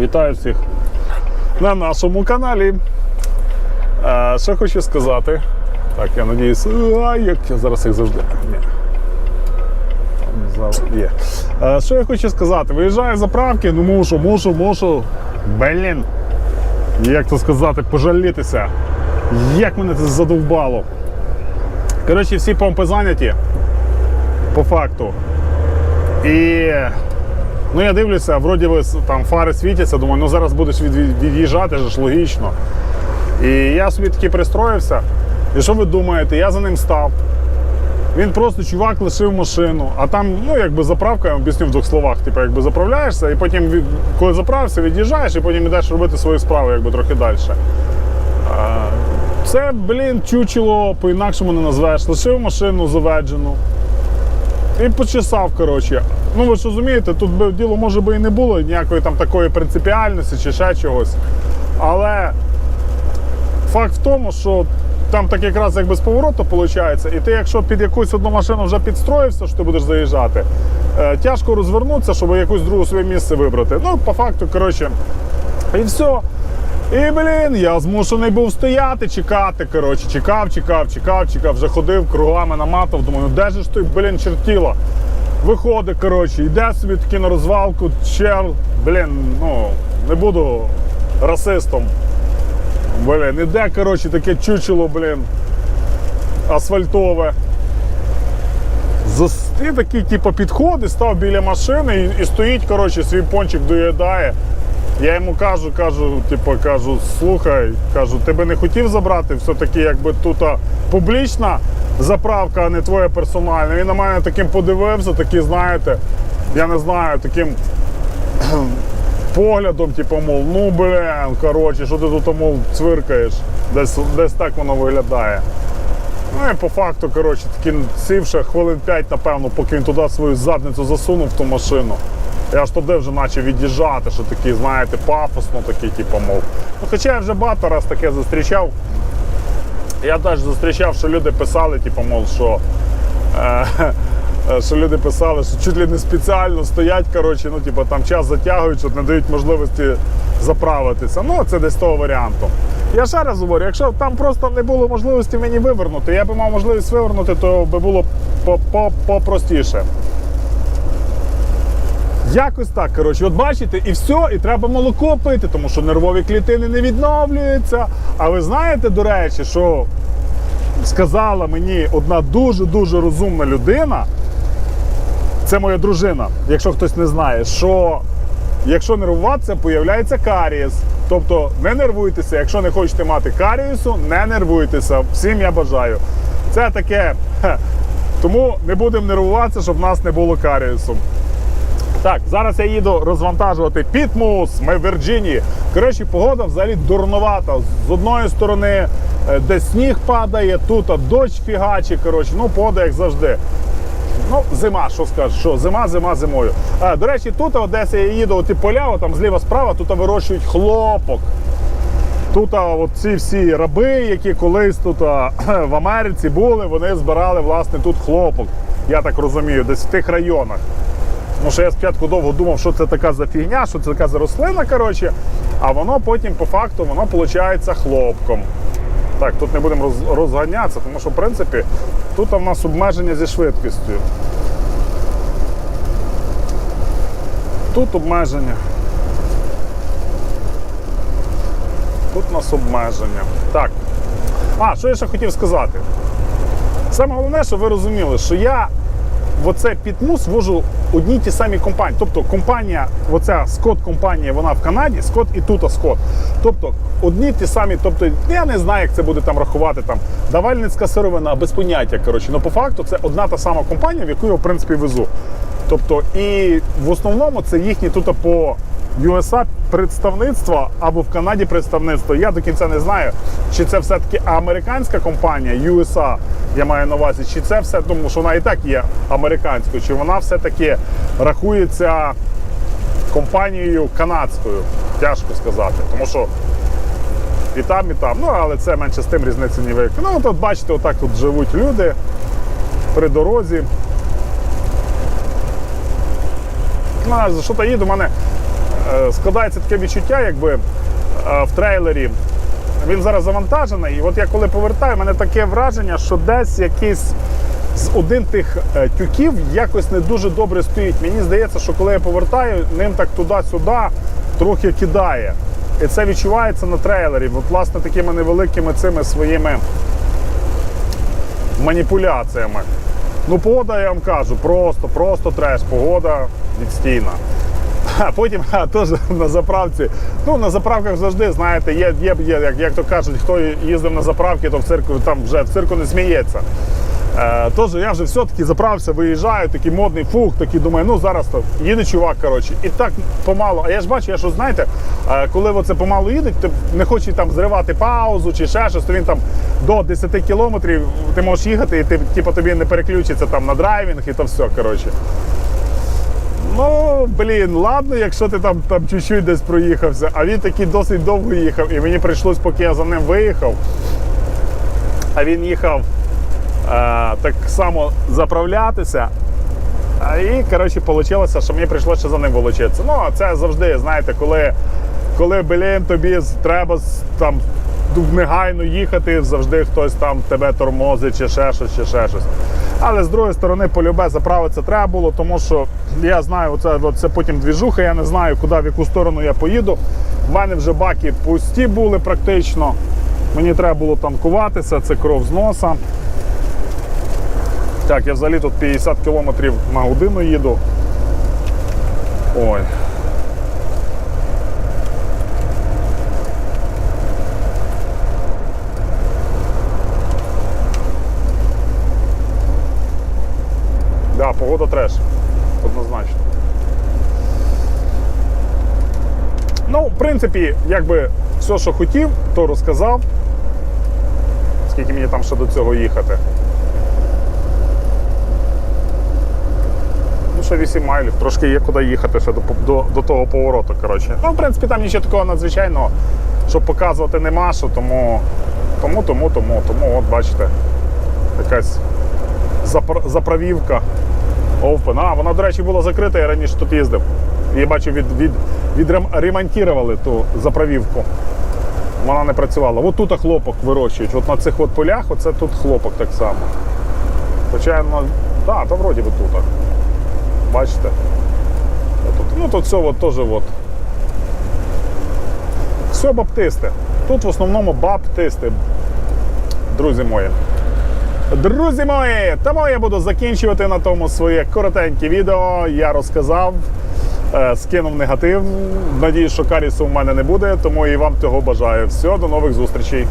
Вітаю всіх на нашому каналі. Е, що хочу сказати. Так, я надіюсь, а, як я зараз як завжди. Ні. Є. Е, що я хочу сказати? Виїжджаю з заправки, ну мушу, мушу, мушу. Блін. Як то сказати, пожалітися. Як мене це задовбало. Коротше, всі помпи зайняті. По факту. І Ну, я дивлюся, вроді би там фари світяться, думаю, ну зараз будеш від, від- від'їжджати, ж логічно. І я собі таки пристроївся. І що ви думаєте? Я за ним став. Він просто чувак лишив машину, а там, ну, якби заправка, я об'ясню в двох словах, типу, якби заправляєшся, і потім, від- коли заправився, від'їжджаєш, і потім йдеш робити свою справу, якби трохи далі. Це, блін, чучело, по-інакшому не назвеш. Лишив машину заведжену. І почесав, коротше. Ну ви ж розумієте, тут би діло може би і не було ніякої там такої принципіальності чи ще чогось. Але факт в тому, що там так якраз якби з повороту виходить, і ти, якщо під якусь одну машину вже підстроївся, що ти будеш заїжджати, е, тяжко розвернутися, щоб якусь другу своє місце вибрати. Ну, по факту, коротше, і все. І, блін, я змушений був стояти, чекати. Коротше, чекав, чекав, чекав, чекав, вже ходив, кругами наматав. Думаю, ну де ж той, блін, чертіло? Виходить, коротше, йде собі таки на розвалку, чел, блін, ну, не буду расистом. Блін, іде, коротше, таке чучело, блін, асфальтове. І такий, типу, підходить, став біля машини і, і стоїть, коротше, свій пончик доїдає. Я йому кажу, кажу, типу, кажу, слухай, кажу, ти би не хотів забрати, все-таки якби тут публічна заправка, а не твоя персональна. Він на мене таким подивився, такий, знаєте, я не знаю, таким поглядом, типу, мов, ну блін, коротше, що ти тут, мов, цвиркаєш. Десь, десь так воно виглядає. Ну і по факту, коротше, таки сівши хвилин 5, напевно, поки він туди свою задницю засунув в ту машину. Я ж туди вже почав від'їжджати, що такий, знаєте, пафосно такий, типу, мов. Ну, хоча я вже багато раз таке зустрічав. Я теж зустрічав, що люди писали, типу, мов, що. Е, що люди писали, що чуть ли не спеціально стоять, коротше, ну, типу, там час затягують, що не дають можливості заправитися. Ну, це десь того варіанту. Я ще раз говорю, якщо там просто не було можливості мені вивернути, я би мав можливість вивернути, то би було по- по- попростіше. Якось так, коротше, от бачите, і все, і треба молоко пити, тому що нервові клітини не відновлюються. А ви знаєте, до речі, що сказала мені одна дуже-дуже розумна людина, це моя дружина, якщо хтось не знає, що якщо нервуватися, появляється карієс. Тобто не нервуйтеся, якщо не хочете мати карієсу, не нервуйтеся. Всім я бажаю. Це таке. Тому не будемо нервуватися, щоб в нас не було карієсу. Так, зараз я їду розвантажувати Пітмус, ми в Вірджинії. Коротше, погода взагалі дурновата. З одної сторони, е, де сніг падає, тут дощ фігачить. Коротше, ну погода як завжди. Ну, зима, що скажеш, що зима, зима, зимою. А, до речі, тут в я їду, оті поля, там зліва справа, тут вирощують хлопок. Тут ці всі раби, які колись тут в Америці були, вони збирали власне тут хлопок. Я так розумію, десь в тих районах. Тому що я спочатку довго думав, що це така за фігня, що це така за рослина, коротше, а воно потім по факту воно виходить хлопком. Так, тут не будемо розганятися, тому що в принципі тут в нас обмеження зі швидкістю. Тут обмеження. Тут у нас обмеження. Так. А, що я ще хотів сказати? Саме головне, щоб ви розуміли, що я в оце Пітмус вожу одні ті самі компанії. Тобто компанія, оця Скот компанія, вона в Канаді, Скот і тут Скот. Тобто одні ті самі, тобто я не знаю, як це буде там рахувати. Там давальницька сировина, без поняття. Коротше, ну по факту це одна та сама компанія, в яку я в принципі везу. Тобто, і в основному це їхні тут по USA представництво або в Канаді представництво. Я до кінця не знаю, чи це все-таки американська компанія USA, я маю на увазі, чи це все, тому що вона і так є американською, чи вона все-таки рахується компанією канадською. Тяжко сказати. Тому що і там, і там. Ну, але це менше з тим різниці не велика. Ну, от бачите, отак тут живуть люди при дорозі. Ну, за що то їду, у мене складається таке відчуття, якби е, в трейлері він зараз завантажений. І от я коли повертаю, в мене таке враження, що десь якийсь з один тих е, тюків якось не дуже добре стоїть. Мені здається, що коли я повертаю, ним так туди-сюди трохи кидає. І це відчувається на трейлері. От, власне, такими невеликими цими своїми маніпуляціями. Ну, погода, я вам кажу, просто, просто треш, погода відстійна. А потім а, теж на заправці. Ну, на заправках завжди, знаєте, є, є, є як, як то кажуть, хто їздив на заправки, то в цирку там вже в цирку не сміється. Е, Тож я вже все-таки заправився, виїжджаю, такий модний фух, такий думаю, ну зараз то їде чувак, коротше. І так помалу. А я ж бачу, я що знаєте, е, коли оце помалу їдуть, ти не хочеш там зривати паузу чи ще щось, то він там до 10 кілометрів ти можеш їхати, і ти, типу, тобі не переключиться там на драйвінг і то все, коротше. Ну, блін, ладно, якщо ти там, там чуть-чуть десь проїхався, а він такий досить довго їхав, і мені прийшлось, поки я за ним виїхав, а він їхав е, так само заправлятися. І, коротше, вийшло, що мені прийшлося за ним волочитися. Ну, це завжди, знаєте, коли, коли блін, тобі треба там негайно їхати, завжди хтось там тебе тормозить, чи ще щось, чи ще щось. Але з другої сторони, полюбе заправитися треба було, тому що я знаю, оце, це потім двіжуха, я не знаю, куди, в яку сторону я поїду. В мене вже баки пусті були практично. Мені треба було танкуватися, це кров з носа. Так, я взагалі тут 50 км на годину їду. Ой. Погода треш. Однозначно. Ну, в принципі, якби все, що хотів, то розказав. Скільки мені там ще до цього їхати. Ну, ще 8 майлів, трошки є куди їхати ще до, до, до того повороту. Коротше. Ну, в принципі, там нічого такого надзвичайного, щоб показувати нема, що тому, тому, тому, тому, тому, от бачите, якась запр- заправівка. Open. А, вона, до речі, була закрита, я раніше тут їздив. Я бачу, від, від, відремонтували ту заправівку. Вона не працювала. От тут хлопок вирощують. От на цих от полях, оце тут хлопок так само. Хоча, ну, да, то вроді би тут. Бачите? Тут, ну тут все от, теж от. Все баптисти. Тут в основному баптисти, друзі мої. Друзі мої, тому я буду закінчувати на тому своє коротеньке відео. Я розказав, е, скинув негатив. Надіюсь, що карісу в мене не буде, тому і вам цього бажаю. Все, до нових зустрічей.